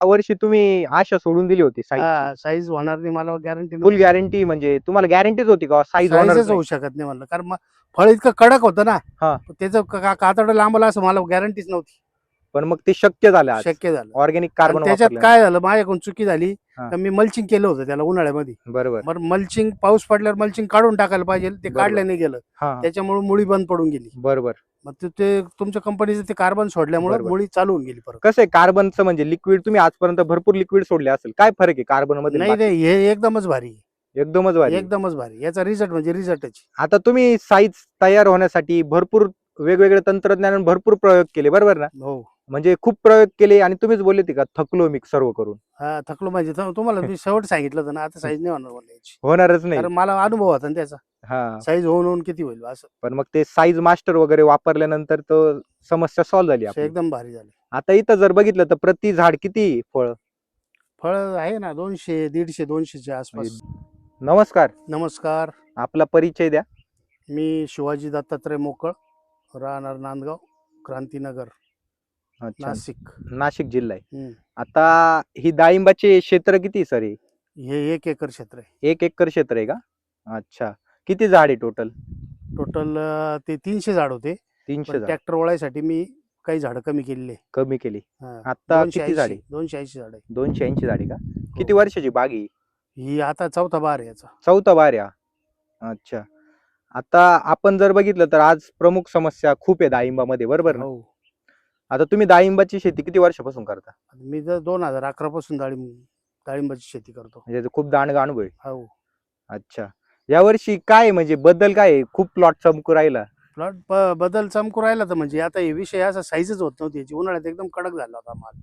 वर्षी तुम्ही आशा सोडून दिली होती साईज साईज होणार नाही मला गॅरंटी फुल गॅरंटी म्हणजे तुम्हाला गॅरंटीच होती का साईज होणार साईजच होऊ शकत नाही म्हणलं. कारण मग फळ इतकं कडक होतं हा. ना त्याचं कातड लांबला असं मला गॅरंटीच नव्हती. पण मग ते शक्य झालं आज. शक्य झालं. ऑर्गॅनिक आणि कार्बन त्याच्यात काय झालं? माझ्याकडून चुकी झाली. हा. तर मी मल्चिंग केलं होतं त्याला उन्हाळ्यामध्ये. बरोबर. बरं मल्चिंग पाऊस पडल्यावर मल्चिंग काढून टाकायला पाहिजे. ते बरोबर. काढलं नाही गेलं. हा. त्याच्यामुळे मुळी बंद पडून गेली. बरोबर. मग ते- ते तुमच्या कंपनीचं ते कार्बन सोडल्यामुळे बरोबर. मुळी चालू होऊन गेली परत. कसं आहे? कार्बनचं म्हणजे लिक्विड तुम्ही आजपर्यंत भरपूर लिक्विड सोडले असेल. काय फरक आहे कार्बनमध्ये नाही? नाही हे एकदमच भारी. एकदमच भारी. एकदमच भारी याचा रिझल्ट म्हणजे रिझल्टच आता तुम्ही साईज तयार होण्यासाठी भरपूर वेगवेगळे तंत्रज्ञान भरपूर प्रयोग केले. बरोबर ना? हो. म्हणजे खूप प्रयोग केले आणि तुम्हीच बोलले होते का थकलो मी सर्व करून? हा थकलो पाहिजे तर तुम्हाला मी शेवट सांगितलं होतं ना आता साईज नाही होणार मला याची. होणारच नाही. कारण मला अनुभव होता ना त्याचा. हा. साईज होऊन होऊन किती होईल असं. पण मग ते साईज मास्टर वगैरे वापरल्यानंतर तो समस्या सॉल्व्ह झाली असं आपली. एकदम भारी झाले. आता इथं जर बघितलं तर प्रति झाड किती फळ? फळ आहे ना दोनशे दीडशे दोनशेच्या आसपास. नमस्कार. नमस्कार. आपला परिचय द्या. मी शिवाजी दत्तात्रय मोकळ राहणार नांदगाव क्रांतीनगर. अच्छा. नाशिक. नाशिक जिल्हा आहे. हम्म. आता ही डाळिंबाचे क्षेत्र किती सर? आहे हे एक एकर क्षेत्र आहे. एक एकर क्षेत्र आहे का? अच्छा. किती झाड आहे टोटल टोटल ते तीनशे झाड होते. तीनशे झाड. ट्रॅक्टर वळायसाठी मी काही झाडं कमी केलेली आहे. कमी केली. आता किती झाड ऐंशी दोनशे ऐंशी झाड आहे दोनशे ऐंशी झाडे का? किती हो. वर्षाची बाग आहे ही? ही आता चौथा बार आहे याचा. चौथा बार या अच्छा. आता आपण जर बघितलं तर आज प्रमुख समस्या खूप आहे डाळिंबामध्ये बरोबर ना? हो. आता तुम्ही डाळिंबाची शेती किती वर्षापासून करता? मी जर दोन हजार अकरा पासून डाळिंब डाळिंबाची शेती करतो. म्हणजे खूप दांडगा अनुभव आहे. हो. अच्छा. यावर्षी काय आहे म्हणजे बदल काय आहे? खूप प्लॉट चमकू राहिला. प्लॉट बदल चमकू राहिला तर म्हणजे आता हे विषय असा साईजच होत नव्हती. याची उन्हाळ्यात एकदम कडक झाला होता माल.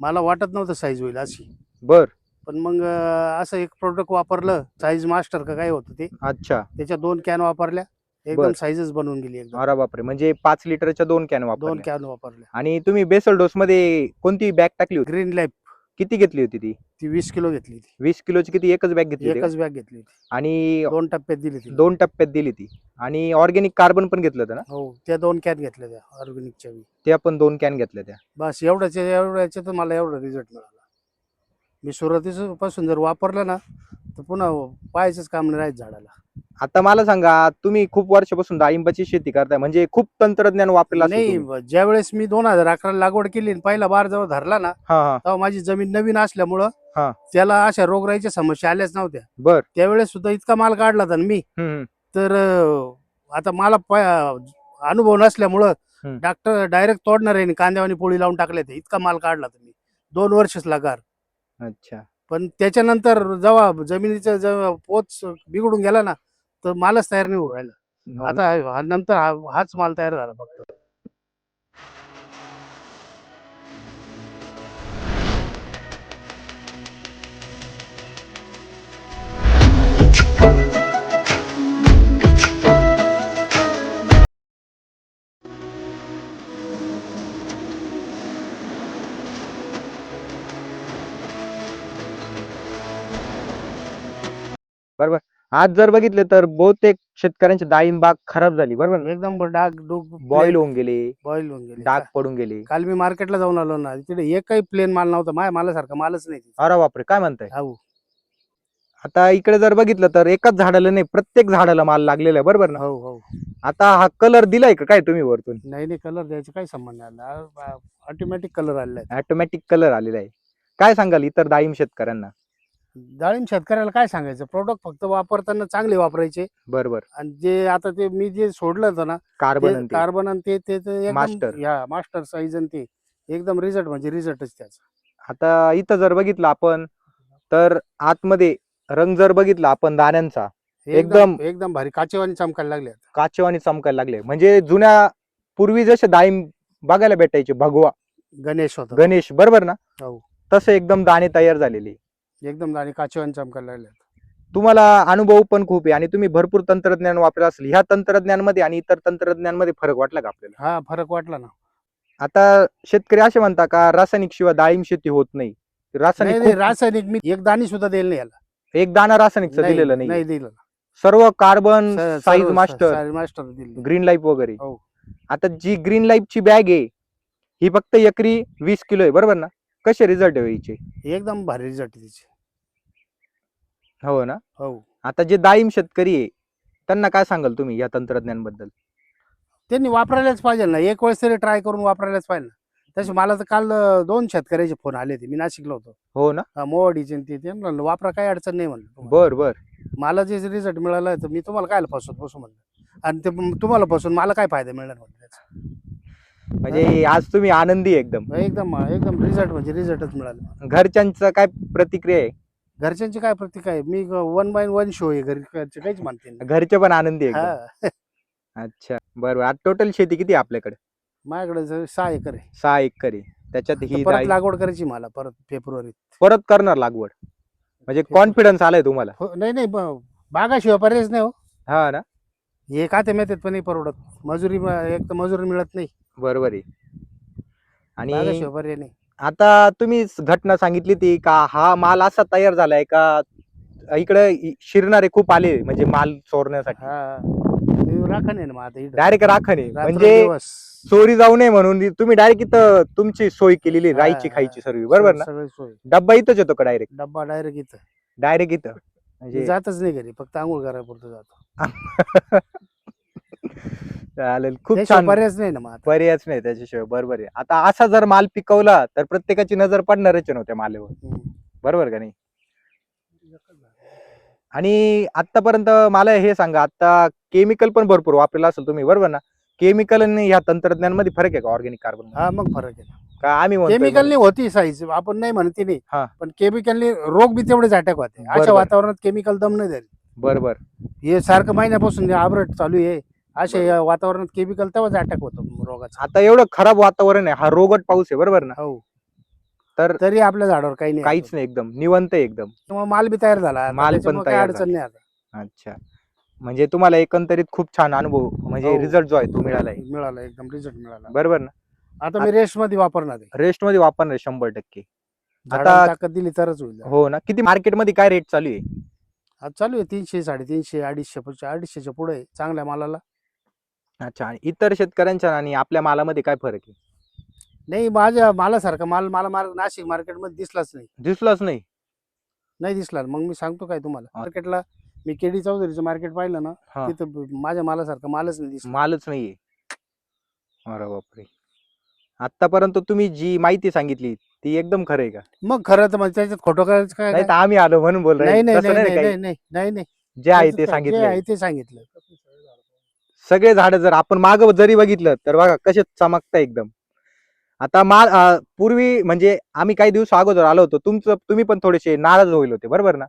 मला वाटत नव्हतं साईज होईल अशी. बर. पण मग अं, असं एक प्रोडक्ट वापरलं. साईज मास्टर का काय होतं ते. अच्छा. त्याच्या दोन कॅन वापरल्या. एकदम बर. साईजच बनवून गेली एकदम. अरे बापरे म्हणजे पाच लिटरच्या दोन कॅन दोन कॅन वापरल्या. आणि तुम्ही बेसल डोस मध्ये कोणती बॅग टाकली होती? ग्रीन लाईफ किती घेतली होती ती? ती वीस किलो घेतली ती वीस किलोची किती? एकच बॅग घेतली होती का? एकच बॅग घेतली होती. आणि दोन टप्प्यात दिली ती दोन टप्प्यात दिली ती आणि ऑर्गॅनिक कार्बन पण घेतलं होतं ना? हो त्या दोन कॅन घेतल्या त्या ऑर्गॅनिकच्या बी. त्या पण दोन कॅन घेतल्या त्या. बस एवढ्याच्या एवढ्याच्या तर मला एवढा रिझल्ट मिळाला. मी सुरुवातीच पासून जर वापरलं ना तर पुन्हा पाहायचंच काम नाही राहायचं झाडाला. आता मला सांगा तुम्ही खूप वर्षापासून डाळिंबाची शेती करताय म्हणजे खूप तंत्रज्ञान वापरलं नाही. ज्या वेळेस मी दोन हजार अकरा लागवड केली आणि पहिला बार जेव्हा धरला ना तेव्हा माझी जमीन नवीन असल्यामुळं हा. त्याला अशा रोगराईच्या समस्या आल्याच नव्हत्या बर त्यावेळेस सुद्धा इतका माल काढला होता ना मी हम्म. तर अं, आता मला प- अनुभव नसल्यामुळं हम्म. डॉक्टर डायरेक्ट तोडणार आहे कांद्यावानी पोळी लावून टाकले ते इतका माल काढला तर मी दोन वर्षच लागार अच्छा पण त्याच्यानंतर जेव्हा जमिनीचा जेव्हा पोच बिघडून गेला ना तर मालच तयार नाही होऊ राहिला. आता हा- नंतर हा- हाच माल तयार झाला फक्त. आज जर बघितले तर बहुतेक शेतकऱ्यांची डाळिंब बाग खराब झाली बरोबर? ना एकदम डाग डूब बॉईल होऊन गेले. बॉईल होऊन गेले. डाग पडून गेले. काल मी मार्केटला जाऊन आलो ना तिथे एकही प्लेन माल नव्हता माझ्या मालासारखा मालच नाही तिथे. अरे बापरे काय म्हणताय? हो आता इकडे जर बघितलं तर एकाच झाडाला नाही प्रत्येक झाडाला माल लागलेला आहे बरोबर ना? हो हो आता हा कलर दिलाय का काय तुम्ही वरतून? नाही नाही कलर द्यायचा काही संबंध नाही ऑटोमॅटिक कलर आलेला आहे. ऑटोमॅटिक कलर आलेला आहे. काय सांगाल इतर डाळिंब शेतकऱ्यांना? डाळिंब शेतकऱ्याला काय सांगायचं? प्रोडक्ट फक्त वापरताना चांगले वापरायचे. बरोबर. आणि जे आता ते मी जे सोडलं होतं ना कार्बन कार्बन आणि ते. ते ते एकदम- Master. या मास्टर साईज आणि ते एकदम रिझल्ट म्हणजे रिझल्टच त्याचा. आता इथं जर बघितलं आपण तर आतमध्ये रंग जर बघितला आपण दाण्यांचा एकदम- एकदम भारी. काचेवानी चमकायला लागले आता. काचेवानी चमकायला लागले. म्हणजे जुन्या पूर्वी जसे डाळिंब बघायला भेटायचे भगवा. गणेश होता. गणेश बरोबर ना? हो. तसे एकदम दाणे तयार झालेले. एकदम आणि काचेवानी चमकायला. तुम्हाला अनुभव पण खूप आहे आणि तुम्ही भरपूर तंत्रज्ञान वापरलं असेल. ह्या तंत्रज्ञानमध्ये आणि इतर तंत्रज्ञानमध्ये फरक वाटला का आपल्याला? हा फरक वाटला ना. आता शेतकरी असे म्हणता का रासायनिक शिवाय डाळिंब शेती होत नाही. नाही रासायनिक खूप- रासायनिक मी एक दाणी सुद्धा दिलं नाही याला. एक दाना रासायनिकचं दिलेलं नाही. नाही दिलं सर्व कार्बन स- साईज सर्व मास्टर साईज मास्टर दिलं ग्रीन लाईफ वगैरे. हो. आता जी ग्रीन लाईफची बॅग आहे ही फक्त एकरी वीस किलो आहे बरोबर ना? कसे रिझल्ट व्हायचे एकदम भारी रिझल्ट तिचे. हो ना? हो. आता जे दाईम शेतकरी आहे त्यांना काय सांगाल तुम्ही या तंत्रज्ञानबद्दल त्यांनी वापरायलाच पाहिजे ना. एक वेळेस तरी ट्राय करून वापरायलाच पाहिजे ना. तसे मला तर काल अं, दोन शेतकऱ्याचे फोन आले होते. मी नाशिकला होतो. हो ना? हा, मोवाडीचे आणि ते ते म्हणलं वापरा काही अडचण नाही म्हणलं तुम्हाला. बर बर. मला जे रिझल्ट मिळाला आहे, तर मी तुम्हाला काय फसवत बसू म्हणलं. आणि ते म- तुम्हाला फसून मला काय फायदा मिळणार म्हणलं त्याचा. म्हणजे आज तुम्ही आनंदी आहे एकदम. एकदम एकदम रिझल्ट म्हणजे रिझल्टच मिळाला. घरच्यांचं काय प्रतिक्रिया आहे? घरच्यांची काय प्रतिक्रिया आहे? मी वन बाय वन शो आहे. घरी घरचे काहीच म्हणते नाही. घरचे पण आनंदी आहे एकदम. हा. अच्छा. बरं. बरं. आज टोटल शेती किती आहे आपल्याकडे? माझ्याकडे जर सहा एकर आहे. सहा एकर आहे. त्याच्यात तर ही परत लागवड करायची मला परत फेब्रुवारीत. परत करणार लागवड. म्हणजे कॉन्फिडन्स आलाय तुम्हाला. हो, नाही नाही ब- बागाशिवाय पर्यायच नाही हो. हा ना? हे खाते मिळतात पण नाही परवडत. मजुरी म- एक तर मजुरी मिळत नाही. बरोबर आहे. आणि बागाशिवाय पर्याय नाही. आता तुम्ही घटना सांगितली ती का हा माल असा तयार झालाय का? इकडे शिरणारे खूप आले म्हणजे माल चोरण्यासाठी. हा राखण आहे ना मग आता इथं. डायरेक्ट राखणे म्हणजे रात्रंदिवस. चोरी जाऊ नये म्हणून तुम्ही डायरेक्ट इथं तुमची सोय केलेली हा, राहायची हा. खायची सर्व बरोबर ना? सगळी सोय. डब्बा इथंच येतो का डायरेक्ट डब्बा डायरेक्ट इथं. डायरेक्ट इथं. मी म्हणजे जातच नाही घरी फक्त आंघोळ करायपुरतं जातो. चालेल. खूप छान. पर्यायच नाही ना मग आता. पर्यायच नाही त्याच्याशिवाय. बरोबर आहे. आता असा जर माल पिकवला तर प्रत्येकाची नजर पडणारच नव्हत्या मालेवर. हम्म. बरोबर का नाही? आणि आतापर्यंत मला हे सांगा आता केमिकल पण भरपूर वापरलं असेल तुम्ही बरोबर ना? केमिकल आणि ह्या तंत्रज्ञानमध्ये फरक आहे का ऑर्गॅनिक कार्बन हा मग फरक आहे. का आम्ही म्हणतोय केमिकलनी होती साईज आपण नाही म्हणते नाही. हा. पण केमिकलनी रोग बी तेवढेच अटॅक होते. अशा. वातावरणात केमिकल दम नाही धरी बरोबर. हे सारखं महिन्यापासून आबरट चालू आहे अशा या वातावरणात केमिकल तेव्हाच अटॅक होतो रोगाचा. आता एवढं खराब वातावरण आहे हा रोगट पाऊस आहे बरोबर ना? हो. तर तरी आपल्या झाडावर काही नाही काहीच नाही एकदम निवंत आहे एकदम. त्यामुळे माल बी तयार झाला आता माल पण त्याच्यामुळे काही तयार अडचण नाही आता. अच्छा. म्हणजे तुम्हाला एकंदरीत खूप छान अनुभव म्हणजे हो. रिझल्ट जो आहे तो मिळालाय. मिळाला एकदम रिझल्ट मिळाला. बरोबर ना? आता मी रेस्टमध्ये वापरणार आहे. रेस्टमध्ये वापरणार शंभर टक्के. झाडाला ताकद दिली तरच होईल. हो ना? किती मार्केटमध्ये काय रेट चालू आहे? आज चालू आहे तीनशे साडेतीनशे अडीचशे पुढच्या अडीचशेच्या पुढे आहे, चांगल्या मालाला. अच्छा आणि इतर शेतकऱ्यांच्या आणि आपल्या मालामध्ये काय फरक आहे? नाही माझ्या मालासारखा माल मला मार नाशिक मार्केटमध्ये दिसलाच नाही. दिसलाच नाही? नाही दिसला. मग मी सांगतो काय तुम्हाला. हा. मार्केटला मी केडी चौधरीचं मार्केट पाहिलं ना हा. तिथं ब- माझ्या मालासारखा मालच नाही दिसला. मालच नाहीये. अरे बापरे. आतापर्यंत तुम्ही जी माहिती सांगितली ती एकदम खरं आहे का? मग खरं तर म्हणजे त्याच्यात खोटं करायचं काय नाही तर आम्ही आलो म्हणून बोल नाही नाही नाही नाही नाही. नाही नाही नाही नाही. जे आहे त्याच्यात ते काय- जे सांगितलं आहे ते सांगितलं सगळे झाड जर आपण माग जरी बघितलं तर बघा कसे चमकता एकदम. आता अं, पूर्वी म्हणजे आम्ही काही दिवस अगोदर आलो होतो तुमचं तुम्ही पण थोडेसे नाराज होईल होते बरोबर ना?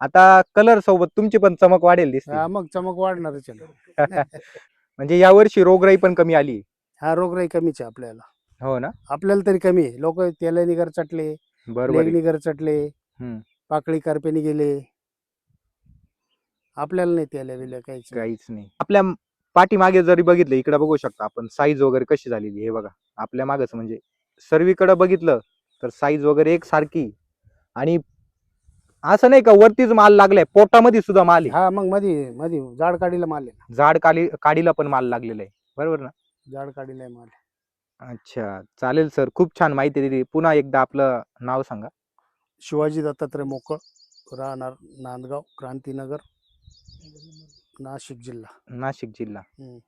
आता कलर सोबत तुमची पण चमक वाढेल दिसते. मग चमक वाढणारच ना. म्हणजे यावर्षी रोगराई पण कमी आली. हा रोगराई कमीच आहे आपल्याला. हो ना? आपल्याला तरी कमी आहे. लोक तेला निगर चटले बरोबर. निगर चटले. पाकळी करपेनी गेले. आपल्याला नाही तेल्या बिल्या काहीच. काहीच नाही. आपल्या पाठीमागे जरी बघितलं इकडे बघू शकता आपण साईज वगैरे कशी झालेली हे बघा. आपल्या मागच म्हणजे सर्वीकडे बघितलं तर साईज वगैरे एक सारखी आणि असं नाही का वरतीच माल लागलाय पोटामध्ये सुद्धा माल आहे. हा मग मधी मधी जाड काढीला माल आहे झाड काडी काडीला पण माल लागलेला आहे. बरोबर ना? जाड काढीला आहे. माल अच्छा चालेल सर. खूप छान माहिती दिली. पुन्हा एकदा आपलं नाव सांगा. शिवाजी दत्तात्रय मोकळ राहणार नांदगाव क्रांतीनगर. नाशिक जिल्हा. नाशिक जिल्हा. हम्म.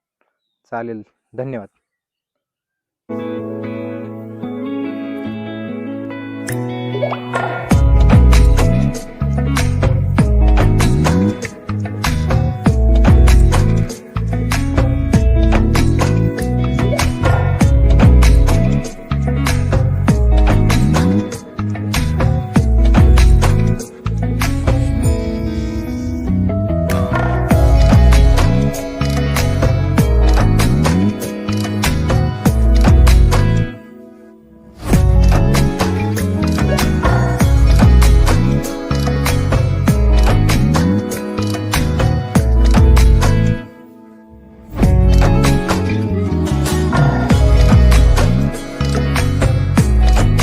चालेल. धन्यवाद.